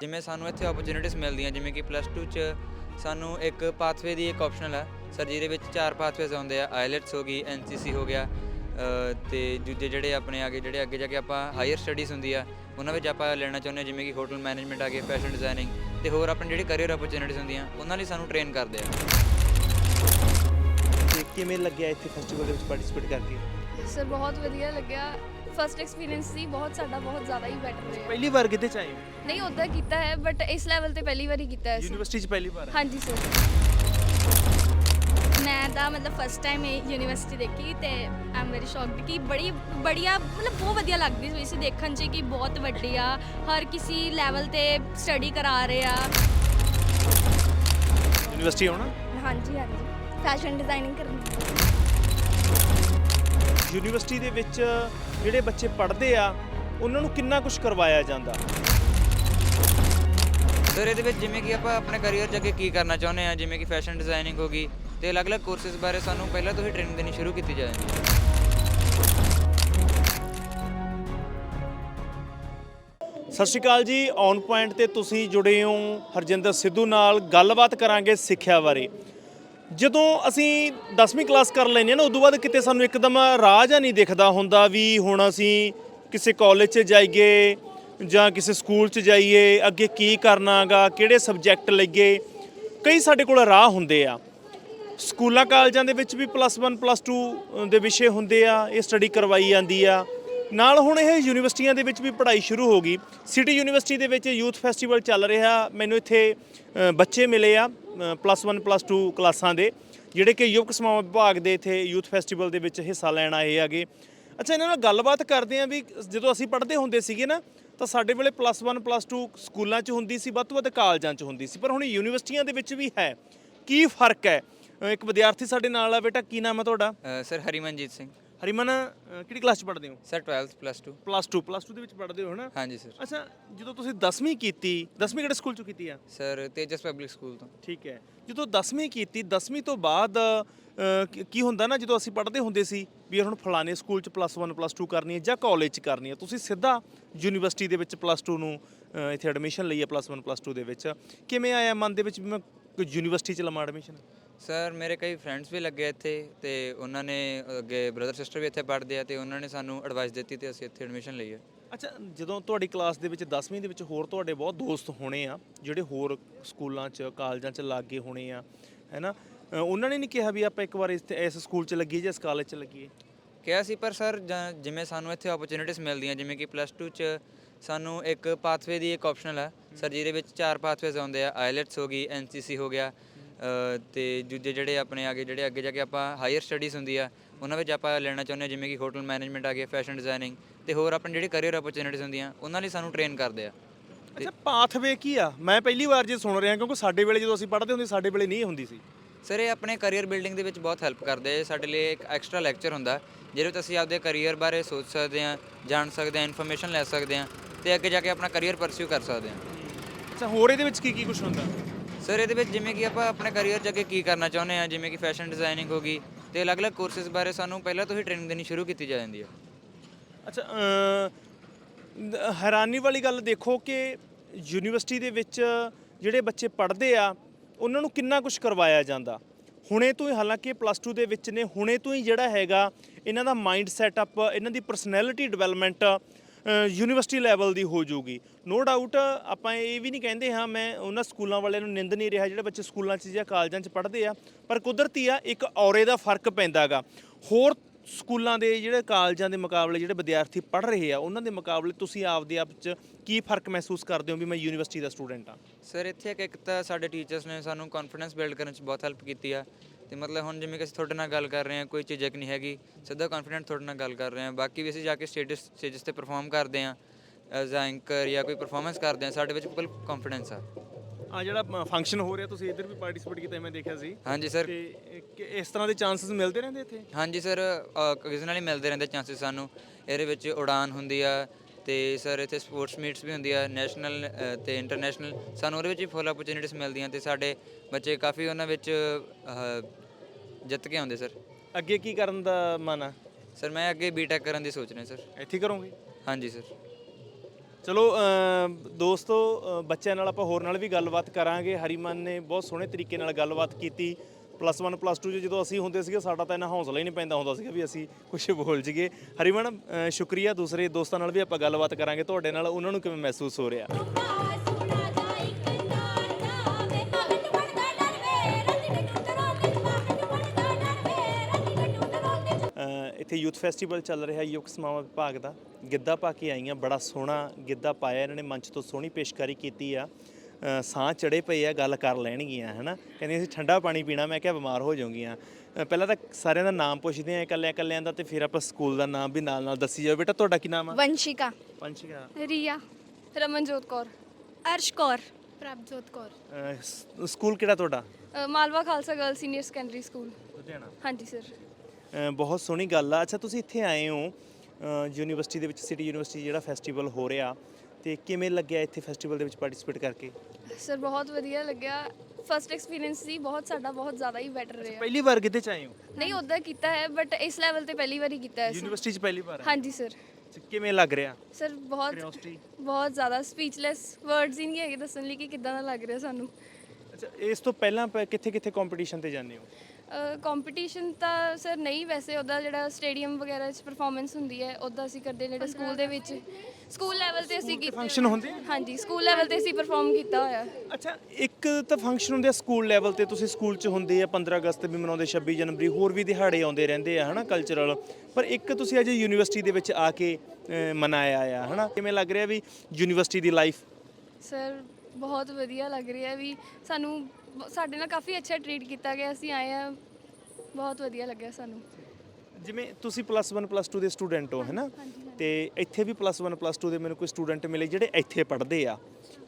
ਜਿਵੇਂ ਸਾਨੂੰ ਇੱਥੇ ਓਪਰਚੁਨਿਟੀਜ਼ ਮਿਲਦੀਆਂ ਜਿਵੇਂ ਕਿ ਪਲੱਸ 2 ਚ ਸਾਨੂੰ ਇੱਕ ਪਾਥਵੇ ਦੀ ਇੱਕ ਆਪਸ਼ਨਲ ਹੈ। ਸਰ ਜਿਹਦੇ ਵਿੱਚ ਚਾਰ ਪਾਥਵੇਜ਼ ਆਉਂਦੇ ਆ ਆਇਲਟਸ ਹੋ ਗਈ ਐਨਸੀਸੀ ਹੋ ਗਿਆ ਤੇ ਦੂਜੇ ਜਿਹੜੇ ਆਪਣੇ ਆਗੇ ਜਿਹੜੇ ਅੱਗੇ ਜਾ ਕੇ ਆਪਾਂ ਹਾਇਰ ਸਟੱਡੀਜ਼ ਹੁੰਦੀ ਆ ਉਹਨਾਂ ਵਿੱਚ ਆਪਾਂ ਲੈਣਾ ਚਾਹੁੰਦੇ ਜਿਵੇਂ ਕਿ ਹੋਟਲ ਮੈਨੇਜਮੈਂਟ ਆ ਗਿਆ ਫੈਸ਼ਨ ਡਿਜ਼ਾਈਨਿੰਗ ਤੇ ਹੋਰ ਆਪਣੇ ਜਿਹੜੇ ਕੈਰੀਅਰ ਓਪਰਚ्युनिटीज ਹੁੰਦੀਆਂ ਉਹਨਾਂ ਲਈ ਸਾਨੂੰ ਟ੍ਰੇਨ ਕਰਦੇ ਆ। ਕਿਵੇਂ ਲੱਗਿਆ ਇੱਥੇ ਫੈਸਟੀਵਲ ਦੇ ਵਿੱਚ ਪਾਰਟਿਸਿਪੇਟ ਕਰਕੇ? ਸਰ ਬਹੁਤ ਵਧੀਆ ਲੱਗਿਆ। ਫਸਟ ਐਕਸਪੀਰੀਅੰਸ ਸੀ ਬਹੁਤ ਸਾਡਾ ਬਹੁਤ ਜ਼ਿਆਦਾ ਹੀ ਬੈਟਰ ਰਿਹਾ ਪਹਿਲੀ ਵਾਰ ਕਿਤੇ ਚ ਆਏ ਹੋ? ਨਹੀਂ ਉਦਾਂ ਕੀਤਾ ਹੈ ਬਟ ਇਸ ਲੈਵਲ ਤੇ ਪਹਿਲੀ ਵਾਰੀ ਕੀਤਾ ਹੈ ਯੂਨੀਵਰਸਿਟੀ ਚ ਪਹਿਲੀ ਵਾਰ ਆਏ ਹਾਂਜੀ ਸਰ। ਮੈਂ ਤਾਂ ਮਤਲਬ ਫਸਟ ਟਾਈਮ ਇਹ ਯੂਨੀਵਰਸਿਟੀ ਦੇਖੀ ਤੇ ਆਮ ਵੈਰੀ ਸ਼ੌਕਡ ਕਿ ਬੜੀ ਬੜੀਆ ਮਤਲਬ ਬਹੁਤ ਵਧੀਆ ਲੱਗਦੀ ਹੋਈ ਸੀ ਦੇਖਣ 'ਚ ਕਿ ਬਹੁਤ ਵੱਡੀ ਆ ਹਰ ਕਿਸੇ ਲੈਵਲ ਤੇ ਸਟੱਡੀ ਕਰਾ ਰਹੇ ਆ। ਯੂਨੀਵਰਸਿਟੀ ਆਉਣਾ? ਹਾਂਜੀ ਹਾਂਜੀ। ਫੈਸ਼ਨ ਡਿਜ਼ਾਈਨਿੰਗ ਕਰਨੀ। ਯੂਨੀਵਰਸਿਟੀ ਦੇ ਵਿੱਚ ਜਿਹੜੇ ਬੱਚੇ ਪੜ੍ਹਦੇ ਆ ਉਹਨਾਂ ਨੂੰ ਕਿੰਨਾ ਕੁਝ ਕਰਵਾਇਆ ਜਾਂਦਾ? ਸਰ ਇਹਦੇ ਵਿੱਚ ਜਿਵੇਂ ਕਿ ਆਪਾਂ ਆਪਣੇ ਕੈਰੀਅਰ 'ਚ ਅੱਗੇ ਕੀ ਕਰਨਾ ਚਾਹੁੰਦੇ ਆ ਜਿਵੇਂ ਕਿ ਫੈਸ਼ਨ ਡਿਜ਼ਾਈਨਿੰਗ ਹੋ ਗਈ ਤੇ ਅਲੱਗ-ਅਲੱਗ ਕੋਰਸਿਸ ਬਾਰੇ ਸਾਨੂੰ ਪਹਿਲਾਂ ਤੋਂ ਹੀ ਟ੍ਰੇਨਿੰਗ ਦੇਣੀ ਸ਼ੁਰੂ ਕੀਤੀ ਜਾਂਦੀ ਹੈ। ਸਤਿ ਸ਼੍ਰੀ ਅਕਾਲ ਜੀ ਔਨ ਪੁਆਇੰਟ ਤੇ ਤੁਸੀਂ ਜੁੜੇ ਹੋ ਹਰਜਿੰਦਰ ਸਿੱਧੂ ਨਾਲ ਗੱਲਬਾਤ ਕਰਾਂਗੇ ਸਿੱਖਿਆ ਬਾਰੇ। ਜਦੋਂ ਅਸੀਂ 10ਵੀਂ ਕਲਾਸ ਕਰ ਲੈਂਦੇ ਹਾਂ ਨਾ, ਉਦੋਂ ਬਾਅਦ ਕਿਤੇ ਸਾਨੂੰ ਇੱਕਦਮ ਰਾਹ ਜਾਂ ਨਹੀਂ ਦਿਖਦਾ ਹੁੰਦਾ ਵੀ ਹੁਣ ਅਸੀਂ ਕਿਸੇ ਕਾਲਜ 'ਚ ਜਾਈਏ ਜਾਂ ਕਿਸੇ ਸਕੂਲ 'ਚ ਜਾਈਏ, ਅੱਗੇ ਕੀ ਕਰਨਾਗਾ ਕਿਹੜੇ ਸਬਜੈਕਟ ਲਈਏ। ਕਈ ਸਾਡੇ ਕੋਲ ਰਾਹ ਹੁੰਦੇ ਆ। ਸਕੂਲਾਂ ਕਾਲਜਾਂ ਦੇ ਵਿੱਚ ਵੀ ਪਲੱਸ 1 ਪਲੱਸ 2 ਦੇ ਵਿਸ਼ੇ ਹੁੰਦੇ ਆ, ਇਹ ਸਟੱਡੀ ਕਰਵਾਈ ਜਾਂਦੀ ਆ। ਨਾਲ ਹੁਣ ਇਹ ਯੂਨੀਵਰਸਿਟੀਆਂ ਦੇ ਵਿੱਚ ਵੀ ਪੜ੍ਹਾਈ ਸ਼ੁਰੂ ਹੋ ਗਈ। ਸਿਟੀ ਯੂਨੀਵਰਸਿਟੀ ਦੇ ਵਿੱਚ ਯੂਥ ਫੈਸਟੀਵਲ ਚੱਲ ਰਿਹਾ। ਮੈਨੂੰ ਇੱਥੇ ਬੱਚੇ ਮਿਲੇ ਆ। ਪਲੱਸ 1 ਪਲੱਸ 2 ਕਲਾਸਾਂ ਦੇ, ਜਿਹੜੇ ਕਿ ਯੁਵਕ ਸਮਾਗਮ ਵਿਭਾਗ ਦੇ ਇੱਥੇ ਯੂਥ ਫੈਸਟੀਵਲ ਦੇ ਵਿੱਚ ਹਿੱਸਾ ਲੈਣ ਆਏ ਹੈਗੇ। ਅੱਛਾ, ਇਹਨਾਂ ਨਾਲ ਗੱਲਬਾਤ ਕਰਦੇ ਆ ਵੀ ਜਦੋਂ ਅਸੀਂ ਪੜ੍ਹਦੇ ਹੁੰਦੇ ਸੀਗੇ ਨਾ, ਤਾਂ ਸਾਡੇ ਵੇਲੇ ਪਲੱਸ 1 ਪਲੱਸ 2 ਸਕੂਲਾਂ 'ਚ ਹੁੰਦੀ ਸੀ, ਵੱਧ ਤੋਂ ਵੱਧ ਕਾਲਜਾਂ 'ਚ ਹੁੰਦੀ ਸੀ, ਪਰ ਹੁਣ ਯੂਨੀਵਰਸਿਟੀਆਂ ਦੇ ਵਿੱਚ ਵੀ ਹੈ। ਕੀ ਫ਼ਰਕ ਹੈ? ਇੱਕ ਵਿਦਿਆਰਥੀ ਸਾਡੇ ਨਾਲ ਆ ਬੇਟਾ, ਕੀ ਨਾਮ ਹੈ ਤੁਹਾਡਾ? ਸਰ, ਹਰੀਮਨਜੀਤ ਸਿੰਘ। ਹਰੀਮਨ ਅ, ਕਿਹੜੀ ਕਲਾਸ 'ਚ ਪੜ੍ਹਦੇ ਹੋ? Sir 12th plus 2 plus 2 plus 2 ਦੇ ਵਿੱਚ ਪੜ੍ਹਦੇ ਹੋ ਹਨਾ? ਹਾਂਜੀ ਸਰ ਅੱਛਾ ਜਦੋਂ ਤੁਸੀਂ 10ਵੀਂ ਕੀਤੀ 10ਵੀਂ ਕਿਹੜੇ ਸਕੂਲ 'ਚੋਂ ਕੀਤੀ ਆ? ਸਰ ਤੇਜਸ ਪਬਲਿਕ ਸਕੂਲ ਤੋਂ। ਠੀਕ ਹੈ। ਜਦੋਂ 10ਵੀਂ ਕੀਤੀ 10ਵੀਂ ਤੋਂ ਬਾਅਦ ਅ, ਕੀ- ਕੀ ਹੁੰਦਾ ਨਾ ਜਦੋਂ ਅਸੀਂ ਪੜ੍ਹਦੇ ਹੁੰਦੇ ਸੀ ਵੀ ਹੁਣ ਫਲਾਣੇ ਸਕੂਲ 'ਚ ਪਲੱਸ 1 ਪਲੱਸ 2 ਕਰਨੀ ਹੈ ਜਾਂ ਕਾਲਜ 'ਚ ਕਰਨੀ ਹੈ ਤੁਸੀਂ ਸਿੱਧਾ ਯੂਨੀਵਰਸਿਟੀ ਦੇ ਵਿੱਚ ਪਲੱਸ 2 ਨੂੰ ਅ, ਇੱਥੇ ਐਡਮਿਸ਼ਨ ਲਈ ਹੈ ਪਲੱਸ 1 ਪਲੱਸ 2 ਦੇ ਵਿੱਚ। ਕਿਵੇਂ ਆਇਆ ਮਨ ਦੇ ਵਿੱਚ ਵੀ ਮੈਂ ਕੋਈ ਯੂਨੀਵਰਸਿਟੀ 'ਚ ਲਵਾਂ ਐਡਮਿਸ਼ਨ ਸਰ ਮੇਰੇ ਕਈ ਫਰੈਂਡਸ ਵੀ ਲੱਗੇ ਇੱਥੇ ਤੇ ਉਹਨਾਂ ਨੇ ਅੱਗੇ ਬ੍ਰਦਰ ਸਿਸਟਰ ਵੀ ਇੱਥੇ ਪੜ੍ਹਦੇ ਆ ਤੇ ਉਹਨਾਂ ਨੇ ਸਾਨੂੰ ਐਡਵਾਈਸ ਦਿੱਤੀ ਤੇ ਅਸੀਂ ਇੱਥੇ ਐਡਮਿਸ਼ਨ ਲਈ ਹੈ ਅੱਛਾ ਜਦੋਂ ਤੁਹਾਡੀ ਕਲਾਸ ਦੇ ਵਿੱਚ 10ਵੀਂ ਦੇ ਵਿੱਚ ਹੋਰ ਤੁਹਾਡੇ ਬਹੁਤ ਦੋਸਤ ਹੋਣੇ ਆ ਜਿਹੜੇ ਹੋਰ ਸਕੂਲਾਂ 'ਚ ਕਾਲਜਾਂ 'ਚ ਲੱਗੇ ਹੋਣੇ ਆ ਹੈਨਾ? ਉਹਨਾਂ ਨੇ ਨਹੀਂ ਕਿਹਾ ਵੀ ਆਪਾਂ ਇੱਕ ਵਾਰ ਇਸ ਇਸ ਸਕੂਲ 'ਚ ਲੱਗੀਏ ਜਾਂ ਇਸ ਕਾਲਜ 'ਚ ਲੱਗੀਏ ਕਿਹਾ ਸੀ ਪਰ ਸਰ ਜਿਵੇਂ ਸਾਨੂੰ ਇੱਥੇ ਓਪਰਚ्युनिटीज ਮਿਲਦੀਆਂ ਜਿਵੇਂ ਕਿ ਪਲੱਸ 2 ਚ ਸਾਨੂੰ ਇੱਕ ਪਾਥਵੇ ਦੀ ਇੱਕ ਆਪਸ਼ਨਲ ਹੈ ਸਰ ਜਿਹਦੇ ਵਿੱਚ ਚਾਰ ਪਾਥਵੇਜ਼ ਆਉਂਦੇ ਆ ਆਇਲਟਸ ਹੋ ਗਈ ਐਨਸੀਸੀ ਹੋ ਗਿਆ ਤੇ ਦੂਜੇ ਜਿਹੜੇ ਆਪਣੇ ਆਗੇ ਜਿਹੜੇ ਅੱਗੇ ਜਾ ਕੇ ਆਪਾਂ ਹਾਇਰ ਸਟੱਡੀਜ਼ ਹੁੰਦੀ ਆ ਉਹਨਾਂ ਵਿੱਚ ਆਪਾਂ ਲੈਣਾ ਚਾਹੁੰਦੇ ਜਿਵੇਂ ਕਿ ਹੋਟਲ ਮੈਨੇਜਮੈਂਟ ਆ ਗਿਆ ਫੈਸ਼ਨ ਡਿਜ਼ਾਈਨਿੰਗ ਤੇ ਹੋਰ ਆਪਣੇ ਜਿਹੜੇ ਕੈਰੀਅਰ ਓਪਰਚੁਨਿਟੀਜ਼ ਹੁੰਦੀਆਂ ਉਹਨਾਂ ਲਈ ਸਾਨੂੰ ਟ੍ਰੇਨ ਕਰਦੇ ਆ। ਅੱਛਾ ਪਾਥਵੇ ਕੀ ਆ? ਮੈਂ ਪਹਿਲੀ ਵਾਰ ਜੇ ਸੁਣ ਰਿਹਾ ਕਿਉਂਕਿ ਸਾਡੇ ਵੇਲੇ ਜਦੋਂ ਅਸੀਂ ਪੜ੍ਹਦੇ ਹੁੰਦੇ ਸਾਡੇ ਵੇਲੇ ਨਹੀਂ ਹੁੰਦੀ ਸੀ। ਸਰ ਇਹ ਆਪਣੇ ਕੈਰੀਅਰ ਬਿਲਡਿੰਗ ਦੇ ਵਿੱਚ ਬਹੁਤ ਹੈਲਪ ਕਰਦੇ ਸਾਡੇ ਲਈ ਇੱਕ ਐਕਸਟਰਾ ਲੈਕਚਰ ਹੁੰਦਾ ਜਿਹਦੇ ਵਿੱਚ ਅਸੀਂ ਆਪਦੇ ਕੈਰੀਅਰ ਬਾਰੇ ਸੋਚ ਸਕਦੇ ਹਾਂ ਜਾਣ ਸਕਦੇ ਹਾਂ ਇਨਫੋਰਮੇਸ਼ਨ ਲੈ ਸਕਦੇ ਹਾਂ ਤੇ ਅੱਗੇ ਜਾ ਕੇ ਆਪਣਾ ਕੈਰੀਅਰ ਪਰਸਿਊ ਕਰ ਸਕਦੇ ਹਾਂ। ਅੱਛਾ ਹੋਰ ਇਹਦੇ ਵਿੱਚ ਕੀ ਕੀ ਕੁਝ ਹੁੰਦਾ? ਸਰ ਇਹਦੇ ਵਿੱਚ ਜਿਵੇਂ ਕਿ ਆਪਾਂ ਆਪਣੇ ਕੈਰੀਅਰ 'ਚ ਅੱਗੇ ਕੀ ਕਰਨਾ ਚਾਹੁੰਦੇ ਹਾਂ? ਜਿਵੇਂ ਕਿ ਫੈਸ਼ਨ ਡਿਜ਼ਾਈਨਿੰਗ ਹੋ ਗਈ ਤੇ ਅਲੱਗ-ਅਲੱਗ ਕੋਰਸਿਸ ਬਾਰੇ ਸਾਨੂੰ ਪਹਿਲਾਂ ਤੋਂ ਹੀ ਟ੍ਰੇਨਿੰਗ ਦੇਣੀ ਸ਼ੁਰੂ ਕੀਤੀ ਜਾ ਜਾਂਦੀ ਹੈ। ਅੱਛਾ ਅ, ਹੈਰਾਨੀ ਵਾਲੀ ਗੱਲ ਦੇਖੋ ਕਿ ਯੂਨੀਵਰਸਿਟੀ ਦੇ ਵਿੱਚ ਜਿਹੜੇ ਬੱਚੇ ਪੜ੍ਹਦੇ ਆ ਉਹਨਾਂ ਨੂੰ ਕਿੰਨਾ ਕੁਝ ਕਰਵਾਇਆ ਜਾਂਦਾ। ਹੁਣੇ ਤੋਂ ਹੀ ਹਾਲਾਂਕਿ ਪਲੱਸ 2 ਦੇ ਵਿੱਚ ਨੇ ਹੁਣੇ ਤੋਂ ਹੀ ਜਿਹੜਾ ਹੈਗਾ ਇਹਨਾਂ ਦਾ ਮਾਈਂਡ ਸੈਟਅਪ ਇਹਨਾਂ ਦੀ ਪਰਸਨੈਲਿਟੀ ਡਿਵੈਲਪਮੈਂਟ ਯੂਨੀਵਰਸਿਟੀ ਲੈਵਲ ਦੀ ਹੋ ਜਾਊਗੀ। ਨੋ ਡਾਊਟ ਆਪਾਂ ਇਹ ਵੀ ਨਹੀਂ ਕਹਿੰਦੇ, ਹਾਂ, ਮੈਂ ਉਹਨਾਂ ਸਕੂਲਾਂ ਵਾਲਿਆਂ ਨੂੰ ਨਿੰਦ ਨਹੀਂ ਰਿਹਾ ਜਿਹੜੇ ਬੱਚੇ ਸਕੂਲਾਂ 'ਚ ਜਾਂ ਕਾਲਜਾਂ 'ਚ ਪੜ੍ਹਦੇ ਆ, ਪਰ ਕੁਦਰਤੀ ਆ, ਇੱਕ ਔਰੇ ਦਾ ਫ਼ਰਕ ਪੈਂਦਾਗਾ ਹੋਰ ਸਕੂਲਾਂ ਦੇ ਜਿਹੜੇ ਕਾਲਜਾਂ ਦੇ ਮੁਕਾਬਲੇ ਜਿਹੜੇ ਵਿਦਿਆਰਥੀ ਪੜ੍ਹ ਰਹੇ ਆ, ਉਹਨਾਂ ਦੇ ਮੁਕਾਬਲੇ ਤੁਸੀਂ ਆਪਦੇ ਆਪ 'ਚ ਕੀ ਫ਼ਰਕ ਮਹਿਸੂਸ ਕਰਦੇ ਹੋ ਵੀ ਮੈਂ ਯੂਨੀਵਰਸਿਟੀ ਦਾ ਸਟੂਡੈਂਟ ਆ? ਸਰ ਇੱਥੇ ਇੱਕ- ਇੱਕ ਤਾਂ ਸਾਡੇ ਟੀਚਰਸ ਨੇ ਸਾਨੂੰ ਕੌਨਫੀਡੈਂਸ ਬਿਲਡ ਕਰਨ 'ਚ ਬਹੁਤ ਹੈਲਪ ਕੀਤੀ ਆ। ਤੇ ਮਤਲਬ ਹੁਣ ਜਿਵੇਂ ਕਿ ਅਸੀਂ ਤੁਹਾਡੇ ਨਾਲ ਗੱਲ ਕਰ ਰਹੇ ਹਾਂ ਕੋਈ ਝਿਜਕ ਨਹੀਂ ਹੈਗੀ ਸਿੱਧਾ ਕੌਨਫੀਡੈਂਟ ਤੁਹਾਡੇ ਨਾਲ ਗੱਲ ਕਰ ਰਹੇ ਹਾਂ। ਬਾਕੀ ਵੀ ਅਸੀਂ ਜਾ ਕੇ ਸਟੇਟਸ ਸਟੇਜਸ ਤੇ ਪਰਫਾਰਮ ਕਰਦੇ ਹਾਂ ਐਜ਼ ਐਂਕਰ ਜਾਂ ਕੋਈ ਪਰਫਾਰਮੈਂਸ ਕਰਦੇ ਹਾਂ ਸਾਡੇ ਵਿੱਚ ਫੁੱਲ ਕੌਨਫੀਡੈਂਸ ਆ। ਆ ਜਿਹੜਾ ਫੰਕਸ਼ਨ ਹੋ ਰਿਹਾ ਤੁਸੀਂ ਇੱਧਰ ਵੀ ਪਾਰਟਿਸਿਪੇਟ ਕੀਤਾ ਮੈਂ ਦੇਖਿਆ ਸੀ। ਹਾਂਜੀ ਸਰ ਤੇ ਕਿ ਇਸ ਤਰ੍ਹਾਂ ਦੇ ਚਾਂਸਸ ਮਿਲਦੇ ਰਹਿੰਦੇ ਇੱਥੇ? ਹਾਂਜੀ ਸਰ ਓਕੇਜ਼ਨਲੀ ਮਿਲਦੇ ਰਹਿੰਦੇ ਚਾਂਸਸ ਸਾਨੂੰ। ਇਹਦੇ ਵਿੱਚ ਉਡਾਨ ਹੁੰਦੀ ਆ ਤੇ ਸਰ ਇੱਥੇ ਸਪੋਰਟਸ ਮੀਟਸ ਵੀ ਹੁੰਦੀ ਆ ਨੈਸ਼ਨਲ ਤੇ ਇੰਟਰਨੈਸ਼ਨਲ ਸਾਨੂੰ ਉਹਦੇ ਵਿੱਚ ਵੀ ਫੁੱਲ ਅਪਰਚੂਨਿਟੀਜ਼ ਮਿਲਦੀਆਂ ਤੇ ਸਾਡੇ ਬੱਚੇ ਕਾਫੀ ਉਹਨਾਂ ਵਿੱਚ ਜਿੱਤ ਕੇ ਆਉਂਦੇ ਸਰ। ਅੱਗੇ ਕੀ ਕਰਨ ਦਾ ਮਨ ਆ? ਸਰ ਮੈਂ ਅੱਗੇ ਬੀਟੈਕ ਕਰਨ ਦੀ ਸੋਚ ਰਿਹਾ ਸਰ। ਇੱਥੇ ਹੀ ਕਰੋਗੇ? ਹਾਂਜੀ ਸਰ। ਚਲੋ ਦੋਸਤੋ ਬੱਚਿਆਂ ਨਾਲ ਆਪਾਂ ਹੋਰ ਨਾਲ ਵੀ ਗੱਲਬਾਤ ਕਰਾਂਗੇ। ਹਰੀਮਨ ਨੇ ਬਹੁਤ ਸੋਹਣੇ ਤਰੀਕੇ ਨਾਲ ਗੱਲਬਾਤ ਕੀਤੀ। ਪਲੱਸ 1 ਪਲੱਸ 2 ਚ ਜਦੋਂ ਅਸੀਂ ਹੁੰਦੇ ਸੀਗੇ ਸਾਡਾ ਤਾਂ ਇੰਨਾ ਹੌਸਲਾ ਹੀ ਨਹੀਂ ਪੈਂਦਾ ਹੁੰਦਾ ਸੀਗਾ ਵੀ ਅਸੀਂ ਕੁਝ ਬੋਲ ਜੀਏ ਹਰੀਮਨ ਅ, ਸ਼ੁਕਰੀਆ। ਦੂਸਰੇ ਦੋਸਤਾਂ ਨਾਲ ਵੀ ਆਪਾਂ ਗੱਲਬਾਤ ਕਰਾਂਗੇ। ਤੁਹਾਡੇ ਨਾਲ ਉਹਨਾਂ ਨੂੰ ਕਿਵੇਂ ਮਹਿਸੂਸ ਹੋ ਰਿਹਾ? ਇੱਥੇ ਯੂਥ ਫੈਸਟੀਵਲ ਚੱਲ ਰਿਹਾ ਯੁਵਕ ਸਮਾਗਮ ਵਿਭਾਗ ਦਾ। ਗਿੱਧਾ ਪਾ ਕੇ ਆਈਆਂ ਬੜਾ ਸੋਹਣਾ ਗਿੱਧਾ ਪਾਇਆ ਇਹਨਾਂ ਨੇ ਮੰਚ ਤੋਂ ਸੋਹਣੀ ਪੇਸ਼ਕਾਰੀ ਕੀਤੀ ਆ। ਸਾਹ ਚੜੇ ਪਏ ਆ ਗੱਲ ਕਰ ਲੈਣਗੀਆਂ ਹਨਾ? ਕਹਿੰਦੇ ਅਸੀਂ ਠੰਡਾ ਪਾਣੀ ਪੀਣਾ ਮੈਂ ਕਿਹਾ ਬਿਮਾਰ ਹੋ ਜਾਊਂਗੀਆਂ। ਪਹਿਲਾਂ ਤਾਂ ਸਾਰਿਆਂ ਦਾ ਨਾਮ ਪੁੱਛਦੇ ਆ ਇਕੱਲਿਆਂ ਇਕੱਲਿਆਂ ਦਾ ਤੇ ਫਿਰ ਆਪਾਂ ਸਕੂਲ ਦਾ ਨਾਮ ਵੀ ਨਾਲ ਨਾਲ ਦੱਸੀ ਜਾਓ ਬੇਟਾ ਤੁਹਾਡਾ ਕੀ ਨਾਮ ਆ? ਵੰਸ਼ਿਕਾ। ਪੰਚਿਕਾ ਰੀਆ। ਰਮਨਜੋਤ ਕੌਰ। ਅਰਸ਼ ਕੌਰ। ਪ੍ਰਭਜੋਤ ਕੌਰ। ਸ- ਸਕੂਲ ਕਿਹੜਾ ਤੁਹਾਡਾ? ਅ, Malwa Khalsa girl senior secondary school. Ludhiana. ਹਾਂਜੀ ਸਰ। ਬਹੁਤ ਸੋਹਣੀ ਗੱਲ ਆ। ਅੱਛਾ ਤੁਸੀਂ ਇੱਥੇ ਆਏ ਹੋ ਯੂਨੀਵਰਸਿਟੀ ਦੇ ਵਿੱਚ ਸਿਟੀ ਯੂਨੀਵਰਸਿਟੀ ਜਿਹੜਾ ਫੈਸਟੀਵਲ ਹੋ ਰਿਹਾ ਤੇ ਕਿਵੇਂ ਲੱਗਿਆ ਇੱਥੇ ਫੈਸਟੀਵਲ ਦੇ ਵਿੱਚ ਪਾਰਟਿਸਿਪੇਟ ਕਰਕੇ? ਸਰ ਬਹੁਤ ਵਧੀਆ ਲੱਗਿਆ। ਫਰਸਟ ਐਕਸਪੀਰੀਅੰਸ ਸੀ ਬਹੁਤ ਸਾਡਾ ਬਹੁਤ ਜ਼ਿਆਦਾ ਹੀ ਬੈਟਰ ਰਿਹਾ। ਪਹਿਲੀ ਵਾਰ ਕਿਤੇ ਚ ਆਏ ਹੋ? ਨਹੀਂ ਉਦਾਂ ਕੀਤਾ ਹੈ ਬਟ ਇਸ ਲੈਵਲ ਤੇ ਪਹਿਲੀ ਵਾਰੀ ਕੀਤਾ ਹੈ। ਯੂਨੀਵਰਸਿਟੀ ਚ ਪਹਿਲੀ ਵਾਰ ਆਏ ਹਾਂਜੀ ਸਰ। ਕਿਵੇਂ ਲੱਗ ਰਿਹਾ? ਸਰ ਬਹੁਤ Curiosity? ਬਹੁਤ ਜ਼ਿਆਦਾ ਸਪੀਚਲੈਸ ਵਰਡਸ ਹੀ ਨਹੀਂ ਹੈਗੇ ਦੱਸਣ ਲਈ ਕਿ ਕਿੱਦਾਂ ਦਾ ਲੱਗ ਰਿਹਾ ਸਾਨੂੰ। ਅੱਛਾ ਇਸ ਤੋਂ ਪਹਿਲਾਂ ਕਿੱਥੇ ਕਿੱਥੇ ਕੰਪੀਟੀਸ਼ਨ ਤੇ ਜਾਂਦੇ ਹੋ? ਕੰਪੀਟੀਸ਼ਨ ਤਾਂ ਸਰ ਨਹੀਂ ਵੈਸੇ ਉਹਦਾ ਜਿਹੜਾ ਸਟੇਡੀਅਮ ਵਗੈਰਾ 'ਚ ਪਰਫਾਰਮੈਂਸ ਹੁੰਦੀ ਹੈ ਉਹਦਾ ਅਸੀਂ ਕਰਦੇ ਜਿਹੜਾ ਸਕੂਲ ਦੇ ਵਿੱਚ। ਸਕੂਲ ਲੈਵਲ ਤੇ ਅਸੀਂ ਕੀਤੇ function ਹੁੰਦੇ? ਹਾਂਜੀ ਸਕੂਲ ਲੈਵਲ ਤੇ ਅਸੀਂ ਪਰਫਾਰਮ ਕੀਤਾ ਹੋਇਆ। ਅੱਛਾ ਇੱਕ ਤਾਂ ਫੰਕਸ਼ਨ ਹੁੰਦੇ ਆ ਸਕੂਲ ਲੈਵਲ ਤੇ ਤੁਸੀਂ ਸਕੂਲ ਚ ਹੁੰਦੇ ਆ 15 ਅਗਸਤ ਵੀ ਮਨਾਉਂਦੇ 26 ਜਨਵਰੀ ਹੋਰ ਵੀ ਦਿਹਾੜੇ ਆਉਂਦੇ ਰਹਿੰਦੇ ਆ ਹਨਾ ਕਲਚਰਲ ਪਰ ਇੱਕ ਤੁਸੀਂ ਅਜੇ ਯੂਨੀਵਰਸਿਟੀ ਦੇ ਵਿੱਚ ਆ ਕੇ ਮਨਾਇਆ ਆ ਹਨਾ? ਕਿਵੇਂ ਲੱਗ ਰਿਹਾ ਵੀ ਯੂਨੀਵਰਸਿਟੀ ਦੀ ਲਾਈਫ ਸਰ ਬਹੁਤ ਵਧੀਆ ਲੱਗ ਰਿਹਾ ਵੀ ਸਾਨੂੰ ਸਾਡੇ ਨਾਲ ਕਾਫੀ ਅੱਛਾ ਟਰੀਟ ਕੀਤਾ ਗਿਆ ਅਸੀਂ ਆਏ ਆ ਬਹੁਤ ਵਧੀਆ ਲੱਗਿਆ ਸਾਨੂੰ। ਜਿਵੇਂ ਤੁਸੀਂ ਪਲੱਸ 1 ਪਲੱਸ 2 ਦੇ ਸਟੂਡੈਂਟ ਹੋ ਹੈਨਾ? ਤੇ ਇੱਥੇ ਵੀ ਪਲੱਸ 1 ਪਲੱਸ 2 ਦੇ ਮੈਨੂੰ ਕੋਈ ਸਟੂਡੈਂਟ ਮਿਲੇ ਜਿਹੜੇ ਇੱਥੇ ਪੜ੍ਹਦੇ ਆ।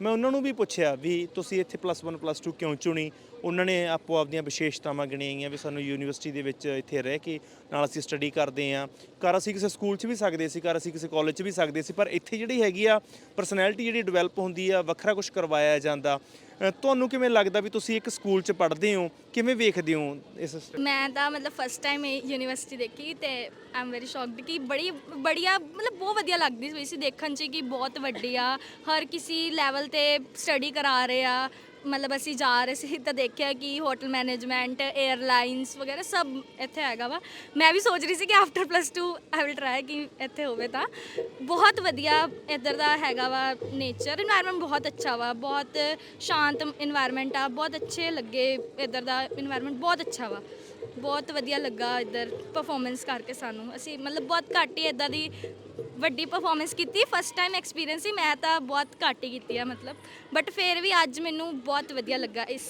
ਮੈਂ ਉਹਨਾਂ ਨੂੰ ਵੀ ਪੁੱਛਿਆ ਵੀ ਤੁਸੀਂ ਇੱਥੇ ਪਲੱਸ 1 ਪਲੱਸ 2 ਕਿਉਂ ਚੁਣੀ? ਉਹਨਾਂ ਨੇ ਆਪੋ ਆਪਦੀਆਂ ਵਿਸ਼ੇਸ਼ਤਾਵਾਂ ਗਿਣੀਆਂ ਗਈਆਂ ਵੀ ਸਾਨੂੰ ਯੂਨੀਵਰਸਿਟੀ ਦੇ ਵਿੱਚ ਇੱਥੇ ਰਹਿ ਕੇ ਨਾਲ ਅਸੀਂ ਸਟੱਡੀ ਕਰਦੇ ਆ ਕਰ ਅਸੀਂ ਕਿਸੇ ਸਕੂਲ 'ਚ ਵੀ ਸਕਦੇ ਸੀ ਕਰ ਅਸੀਂ ਕਿਸੇ ਕਾਲਜ 'ਚ ਵੀ ਸਕਦੇ ਸੀ, ਪਰ ਇੱਥੇ ਜਿਹੜੀ ਹੈਗੀ ਆ ਪਰਸਨੈਲਿਟੀ ਜਿਹੜੀ ਡਿਵੈਲਪ ਹੁੰਦੀ ਆ, ਵੱਖਰਾ ਕੁਝ ਕਰਵਾਇਆ ਜਾਂਦਾ। ਤੁਹਾਨੂੰ ਕਿਵੇਂ ਲੱਗਦਾ ਵੀ ਤੁਸੀਂ ਇੱਕ ਸਕੂਲ 'ਚ ਪੜ੍ਹਦੇ ਹੋ? ਕਿਵੇਂ ਵੇਖਦੇ ਹੋ ਇਸ ਮੈਂ ਤਾਂ ਮਤਲਬ ਫਸਟ ਟਾਈਮ ਇਹ ਯੂਨੀਵਰਸਿਟੀ ਦੇਖੀ ਤੇ ਆਮ ਵੈਰੀ ਸ਼ੌਕਡ ਕਿ ਬੜੀ, ਬੜੀਆ, ਮਤਲਬ ਬਹੁਤ ਵਧੀਆ ਲੱਗਦੀ ਸੀ। ਦੇਖਣ 'ਚ ਕਿ ਬਹੁਤ ਵੱਡੀ ਆ, ਹਰ ਕਿਸੇ ਲੈਵਲ ਤੇ ਸਟੱਡੀ ਕਰਾ ਰਹੇ ਆ। ਮਤਲਬ ਅਸੀਂ ਜਾ ਰਹੇ ਸੀ ਤਾਂ ਦੇਖਿਆ ਕਿ ਹੋਟਲ ਮੈਨੇਜਮੈਂਟ 에ਅਰਲਾਈਨਸ ਵਗੈਰਾ ਸਭ ਇੱਥੇ ਹੈਗਾ ਵਾ। ਮੈਂ ਵੀ ਸੋਚ ਰਹੀ ਸੀ ਕਿ after plus 2 I will try ਕਿ ਇੱਥੇ ਹੋਵੇ ਤਾਂ। ਬਹੁਤ ਵਧੀਆ ਇੱਧਰ ਦਾ ਹੈਗਾ ਵਾ ਨੇਚਰ এনवायरमेंट ਬਹੁਤ ਅੱਛਾ ਵਾ, ਬਹੁਤ ਸ਼ਾਂਤ এনवायरमेंट ਆ, ਬਹੁਤ ਅੱਛੇ ਲੱਗੇ ਇੱਧਰ ਦਾ এনवायरमेंट ਬਹੁਤ ਅੱਛਾ ਵਾ। ਬਹੁਤ ਵਧੀਆ ਲੱਗਾ ਇੱਧਰ ਪਰਫਾਰਮੈਂਸ ਕਰਕੇ ਸਾਨੂੰ। ਅਸੀਂ ਮਤਲਬ ਬਹੁਤ ਘੱਟ ਹੀ ਇੱਦਾਂ ਦੀ ਵੱਡੀ ਪਰਫਾਰਮੈਂਸ ਕੀਤੀ। ਫਸਟ ਟਾਈਮ ਐਕਸਪੀਰੀਅੰਸ ਸੀ ਮੈਂ ਤਾਂ ਬਹੁਤ ਘੱਟ ਹੀ ਕੀਤੀ ਆ ਮਤਲਬ। ਬਟ ਫਿਰ ਵੀ ਅੱਜ ਮੈਨੂੰ ਬਹੁਤ ਵਧੀਆ ਲੱਗਾ ਇਸ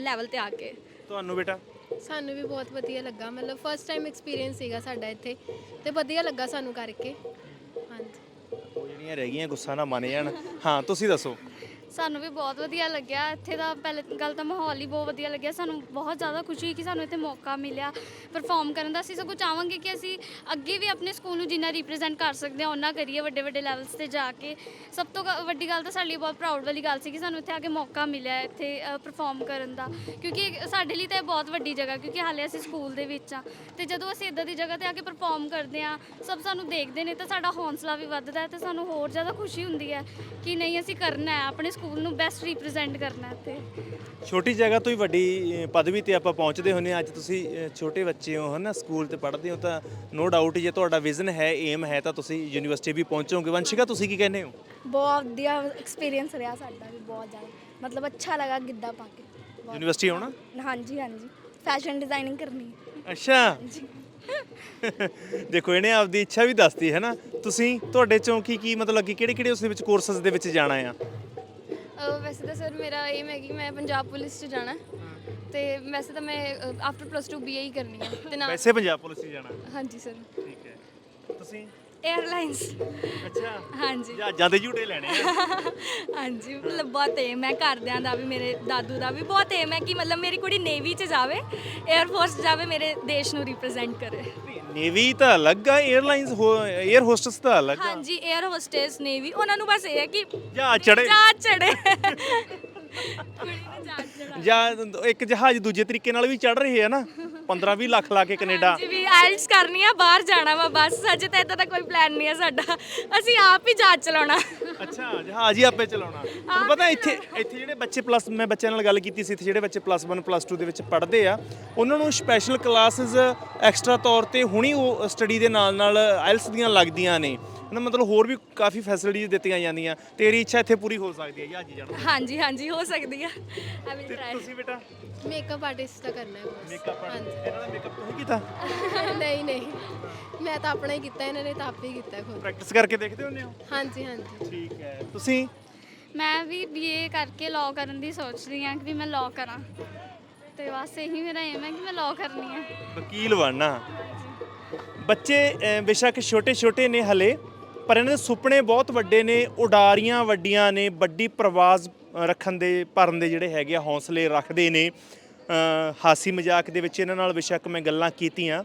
ਲੈਵਲ ਤੇ ਆ ਕੇ। ਤੁਹਾਨੂੰ ਬੇਟਾ? ਸਾਨੂੰ ਵੀ ਬਹੁਤ ਵਧੀਆ ਲੱਗਾ। ਮਤਲਬ ਫਸਟ ਟਾਈਮ ਐਕਸਪੀਰੀਅੰਸ ਸੀਗਾ ਸਾਡਾ ਇੱਥੇ ਤੇ ਵਧੀਆ ਲੱਗਾ ਸਾਨੂੰ ਕਰਕੇ। ਹਾਂਜੀ। ਉਹ ਜਿਹੜੀਆਂ ਰਹਿ ਗਈਆਂ ਗੁੱਸਾ ਨਾ ਮੰਨ ਜਾਣ। ਹਾਂ ਤੁਸੀਂ ਦੱਸੋ। ਸਾਨੂੰ ਵੀ ਬਹੁਤ ਵਧੀਆ ਲੱਗਿਆ। ਇੱਥੇ ਦਾ ਪਹਿਲੇ ਗੱਲ ਤਾਂ ਮਾਹੌਲ ਹੀ ਬਹੁਤ ਵਧੀਆ ਲੱਗਿਆ। ਸਾਨੂੰ ਬਹੁਤ ਜ਼ਿਆਦਾ ਖੁਸ਼ੀ ਕਿ ਸਾਨੂੰ ਇੱਥੇ ਮੌਕਾ ਮਿਲਿਆ ਪਰਫਾਰਮ ਕਰਨ ਦਾ। ਅਸੀਂ ਸਗੋਂ ਚਾਹਾਂਗੇ ਕਿ ਅਸੀਂ ਅੱਗੇ ਵੀ ਆਪਣੇ ਸਕੂਲ ਨੂੰ ਜਿੰਨਾ ਰਿਪਰੈਜ਼ੈਂਟ ਕਰ ਸਕਦੇ ਹਾਂ ਉਹਨਾਂ ਕਰੀਏ ਵੱਡੇ ਵੱਡੇ ਲੈਵਲਸ ਤੇ ਜਾ ਕੇ। ਸਭ ਤੋਂ ਗ- ਵੱਡੀ ਗੱਲ ਤਾਂ ਸਾਡੇ ਲਈ ਬਹੁਤ ਪ੍ਰਾਊਡ ਵਾਲੀ ਗੱਲ ਸੀ ਕਿ ਸਾਨੂੰ ਇੱਥੇ ਆ ਕੇ ਮੌਕਾ ਮਿਲਿਆ ਇੱਥੇ ਪਰਫਾਰਮ ਕਰਨ ਦਾ। ਕਿਉਂਕਿ ਸਾਡੇ ਲਈ ਤਾਂ ਇਹ ਬਹੁਤ ਵੱਡੀ ਜਗ੍ਹਾ, ਕਿਉਂਕਿ ਹਾਲੇ ਅਸੀਂ ਸਕੂਲ ਦੇ ਵਿੱਚ ਆ ਤੇ ਜਦੋਂ ਅਸੀਂ ਇਦਾਂ ਦੀ ਜਗ੍ਹਾ ਤੇ ਆ ਕੇ ਪਰਫਾਰਮ ਕਰਦੇ ਆ ਸਭ ਸਾਨੂੰ ਦੇਖਦੇ ਨੇ ਤਾਂ ਸਾਡਾ ਹੌਂਸਲਾ ਵੀ ਵੱਧਦਾ ਹੈ ਤੇ ਸਾਨੂੰ ਹੋਰ ਜ਼ਿਆਦਾ ਖੁਸ਼ੀ ਹੁੰਦੀ ਹੈ ਕਿ ਨਹੀਂ ਅਸੀਂ ਕਰਨਾ ਹੈ, ਆਪਣੇ ਸਕੂਲ ਨੂੰ ਬੈਸਟ ਰਿਪਰੈਜ਼ੈਂਟ ਕਰਨਾ ਹੈ ਇੱਥੇ ਛੋਟੀ ਜਗ੍ਹਾ ਤੋਂ ਹੀ ਵੱਡੀ ਅ, ਪਦਵੀ ਤੇ ਆਪਾਂ ਪਹੁੰਚਦੇ ਹੁੰਨੇ ਹਾਂ। ਅੱਜ ਤੁਸੀਂ ਅ, ਛੋਟੇ ਬੱਚੇ ਹੋ ਹਨਾ? ਸਕੂਲ ਤੇ ਪੜ੍ਹਦੇ ਹੋ ਤਾਂ ਨੋ ਡਾਊਟ ਜੇ ਤੁਹਾਡਾ ਵਿਜ਼ਨ ਹੈ ਏਮ ਹੈ ਤਾਂ ਤੁਸੀਂ ਯੂਨੀਵਰਸਿਟੀ ਵੀ ਪਹੁੰਚੋਗੇ। ਵੰਸ਼ਿਕਾ ਤੁਸੀਂ ਕੀ ਕਹਿੰਦੇ ਹੋ? ਬਹੁਤ ਵਧੀਆ ਐਕਸਪੀਰੀਅੰਸ ਰਿਹਾ ਸਾਡਾ ਵੀ ਬਹੁਤ ਜ਼ਿਆਦਾ। ਮਤਲਬ ਅੱਛਾ ਲੱਗਾ ਗਿੱਧਾ ਪਾ ਕੇ। ਬਹੁਤ- ਯੂਨੀਵਰਸਿਟੀ ਆਉਣਾ? ਹਾਂਜੀ ਹਾਂਜੀ। ਫੈਸ਼ਨ ਡਿਜ਼ਾਈਨਿੰਗ ਕਰਨੀ। ਹੈ ਅੱਛਾ ਦੇਖੋ ਇਹਨੇ ਆਪਦੀ ਇੱਛਾ ਵੀ ਦੱਸਤੀ ਹੈ ਨਾ ਤੁਸੀਂ ਤੁਹਾਡੇ ਚੋਂ ਕੀ ਕੀ ਮਤਲਬ ਕਿ ਕਿਹੜੇ ਕਿਹੜੇ ਉਸ ਦੇ ਵਿੱਚ ਕੋਰਸਸ ਦੇ ਵਿੱਚ ਜਾਣਾ ਆ? ਵੈਸੇ ਤਾਂ ਸਰ ਮੇਰਾ ਏਮ ਹੈ ਕਿ ਮੈਂ ਪੰਜਾਬ ਪੁਲਿਸ 'ਚ ਜਾਣਾ। ਹੈ। ਤੇ ਵੈਸੇ ਤਾਂ ਮੈਂ ਆਫਟਰ ਪਲੱਸ 2 ਬੀਏ ਹੀ ਕਰਨੀ ਹੈ। ਤੇ ਨਾਲ ਵੈਸੇ ਪੰਜਾਬ ਪੁਲਿਸ 'ਚ ਜਾਣਾ। ਹਾਂਜੀ ਸਰ। ਠੀਕ ਹੈ। ਤੁਸੀਂ? 에ਅਰਲਾਈਨਸ ਅੱਛਾ। ਹਾਂਜੀ। ਜਹਾਜ਼ਾਂ ਦੇ ਝੂਟੇ ਲੈਣੇ ਆ। ਹਾਂਜੀ ਮਤਲਬ ਬਹੁਤ ਏਮ ਹੈ। ਘਰਦਿਆਂ ਦਾ ਵੀ ਮੇਰੇ ਦਾਦੂ ਦਾ ਵੀ ਬਹੁਤ ਏਮ ਹੈ ਕਿ ਮਤਲਬ ਮੇਰੀ ਕੁੜੀ ਨੇਵੀ 'ਚ ਜਾਵੇ 에ਅਰ ਫੋਰਸ 'ਚ ਜਾਵੇ ਮੇਰੇ ਦੇਸ਼ ਨੂੰ ਰਿਪਰੈਜ਼ੈਂਟ ਕਰੇ। ਨੇਵੀ ਤਾਂ ਅਲੱਗ ਆ 에ਅਰਲਾਈਨਸ 에ਅਰ ਹੋਸਟਸ ਤਾਂ ਅਲੱਗ ਆ। ਹਾਂਜੀ 에ਅਰ ਹੋਸਟੇਸ ਨੇਵੀ ਉਹਨਾਂ ਨੂੰ ਬਸ ਇਹ ਹੈ ਕਿ ਜਹਾਜ਼ ਚੜੇ ਜਹਾਜ਼ ਚੜੇ ਜਾਂ ਇੱਕ ਜਹਾਜ਼ ਦੂਜੇ ਤਰੀਕੇ ਨਾਲ ਵੀ ਚੜ ਰਹੇ ਆ ਨਾ। 15 20 ਲੱਖ ਲਾ ਕੇ ਕੈਨੇਡਾ। ਜੀ ਵੀ ਆਇਲਸ ਕਰਨੀ ਆ ਬਾਹਰ ਜਾਣਾ ਵਾ ਬਸ ਅਜੇ ਤਾਂ ਇਦਾਂ ਦਾ ਕੋਈ ਪਲਾਨ ਨਹੀਂ ਹੈ ਸਾਡਾ। ਅਸੀਂ ਆਪ ਹੀ ਜਹਾਜ਼ ਚਲਾਉਣਾ। ਅੱਛਾ ਜਹਾਜ਼ ਹੀ ਆਪੇ ਚਲਾਉਣਾ। ਤੁਹਾਨੂੰ ਪਤਾ ਇੱਥੇ ਇੱਥੇ ਜਿਹੜੇ ਬੱਚੇ ਪਲੱਸ ਮੈਂ ਬੱਚਿਆਂ ਨਾਲ ਗੱਲ ਕੀਤੀ ਸੀ ਇੱਥੇ ਜਿਹੜੇ ਬੱਚੇ ਪਲੱਸ 1 ਪਲੱਸ 2 ਦੇ ਵਿੱਚ ਪੜ੍ਹਦੇ ਆ ਉਹਨਾਂ ਨੂੰ ਸਪੈਸ਼ਲ ਕਲਾਸਿਸ ਐਕਸਟਰਾ ਤੌਰ ਤੇ ਹੁਣੀ ਉਹ ਸਟੱਡੀ ਦੇ ਨਾਲ ਨਾਲ ਆਇਲਸ ਦੀਆਂ ਲੱਗਦੀਆਂ ਨੇ। ਨਾ ਮਤਲਬ ਹੋਰ ਵੀ ਕਾਫੀ ਫੈਸਿਲਿਟੀਜ਼ ਦਿੱਤੀਆਂ ਜਾਂਦੀਆਂ। ਤੇਰੀ ਇੱਛਾ ਇੱਥੇ ਪੂਰੀ ਹੋ ਸਕਦੀ ਹੈ ਜਹਾਜ਼ੀ ਜਾਣ। ਦੀ। ਹਾਂਜੀ ਹਾਂਜੀ ਹੋ ਸਕਦੀ ਆ। ਆਈ ਵਿਲ ਟਰਾਈ ਤੁਸੀਂ ਬੇਟਾ? ਮੇਕਅਪ ਆਰਟਿਸਟ ਦਾ ਕਰਨਾ ਹੈ ਕੋਰਸ ਮੇਕਅਪ ਇਹਨਾਂ ਦਾ ਮੇਕਅਪ ਤੁਸੀਂ ਕੀਤਾ? ਨਹੀਂ ਨਹੀਂ। ਮੈਂ ਤਾਂ ਆਪਣਾ ਹੀ ਕੀਤਾ ਇਹਨਾਂ ਨੇ ਤਾਂ ਆਪੇ ਹੀ ਕੀਤਾ ਖੁਦ। ਪ੍ਰੈਕਟਿਸ ਕਰਕੇ ਦੇਖਦੇ ਹੁੰਦੇ ਹੋ? ਹਾਂਜੀ ਹਾਂਜੀ। ਠੀਕ ਹੈ। ਤੁਸੀਂ? ਮੈਂ ਵੀ ਬੀਏ ਕਰਕੇ ਲਾਅ ਕਰਨ ਦੀ ਸੋਚ ਰਹੀ ਹਾਂ ਕਿ ਵੀ ਮੈਂ ਲਾਅ ਕਰਾਂ। ਤੇ ਬਸ ਇਹੀ ਮੇਰਾ ਏਮ ਹੈ ਕਿ ਮੈਂ ਲਾਅ ਕਰਨੀ ਹੈ। ਵਕੀਲ ਬਣਨਾ। ਬੱਚੇ ਅਹ, ਬੇਸ਼ੱਕ ਛੋਟੇ ਛੋਟੇ ਨੇ ਹਲੇ। ਪਰ ਇਹਨਾਂ ਦੇ ਸੁਪਨੇ ਬਹੁਤ ਵੱਡੇ ਨੇ, ਉਡਾਰੀਆਂ ਵੱਡੀਆਂ ਨੇ, ਵੱਡੀ ਪ੍ਰਵਾਜ਼ ਰੱਖਣ ਦੇ, ਭਰਨ ਦੇ ਜਿਹੜੇ ਹੈਗੇ ਆ ਹੌਸਲੇ ਰੱਖਦੇ ਨੇ। ਹਾਸੀ ਮਜ਼ਾਕ ਦੇ ਵਿੱਚ ਇਹਨਾਂ ਨਾਲ ਬੇਸ਼ੱਕ ਮੈਂ ਗੱਲਾਂ ਕੀਤੀਆਂ।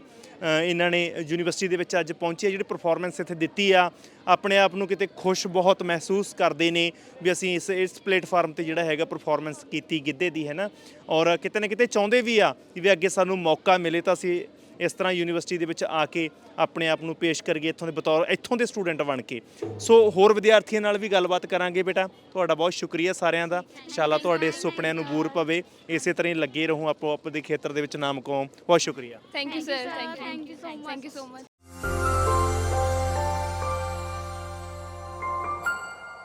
ਇਹਨਾਂ ਨੇ ਯੂਨੀਵਰਸਿਟੀ ਦੇ ਵਿੱਚ ਅੱਜ ਪਹੁੰਚੇ ਜਿਹੜੀ ਪਰਫਾਰਮੈਂਸ ਇੱਥੇ ਦਿੱਤੀ ਆ। ਆਪਣੇ ਆਪ ਨੂੰ ਕਿਤੇ ਖੁਸ਼ ਬਹੁਤ ਮਹਿਸੂਸ ਕਰਦੇ ਨੇ ਵੀ ਅਸੀਂ ਇਸ ਇਸ ਪਲੇਟਫਾਰਮ ਤੇ ਜਿਹੜਾ ਹੈਗਾ ਪਰਫਾਰਮੈਂਸ ਕੀਤੀ ਗਿੱਧੇ ਦੀ, ਹੈ ਨਾ? ਔਰ ਕਿਤੇ ਨਾ ਕਿਤੇ ਚਾਹੁੰਦੇ ਵੀ ਆ ਵੀ ਅੱਗੇ ਸਾਨੂੰ ਮੌਕਾ ਮਿਲੇ ਤਾਂ ਅਸੀਂ ਇਸ ਤਰ੍ਹਾਂ ਯੂਨੀਵਰਸਿਟੀ ਦੇ ਵਿੱਚ ਆ ਕੇ ਆਪਣੇ ਆਪ ਨੂੰ ਪੇਸ਼ ਕਰੀਏ ਇੱਥੋਂ ਦੇ ਬਤੌਰ ਇੱਥੋਂ ਦੇ ਸਟੂਡੈਂਟ ਬਣ ਕੇ। ਸੋ ਹੋਰ ਵਿਦਿਆਰਥੀਆਂ ਨਾਲ ਵੀ ਗੱਲਬਾਤ ਕਰਾਂਗੇ ਬੇਟਾ। ਤੁਹਾਡਾ ਬਹੁਤ ਸ਼ੁਕਰੀਆ ਸਾਰਿਆਂ ਦਾ। ਇਨਸ਼ਾਅੱਲਾ ਤੁਹਾਡੇ ਸੁਪਨਿਆਂ ਨੂੰ ਬੂਰ ਪਵੇ। ਇਸੇ ਤਰ੍ਹਾਂ ਹੀ ਲੱਗੇ ਰਹੋ ਆਪੋ ਆਪ ਦੇ ਖੇਤਰ ਦੇ ਵਿੱਚ ਨਾਮ ਕਮਾਓ ਬਹੁਤ ਸ਼ੁਕਰੀਆ। Thank you sir thank you thank you so much thank you so much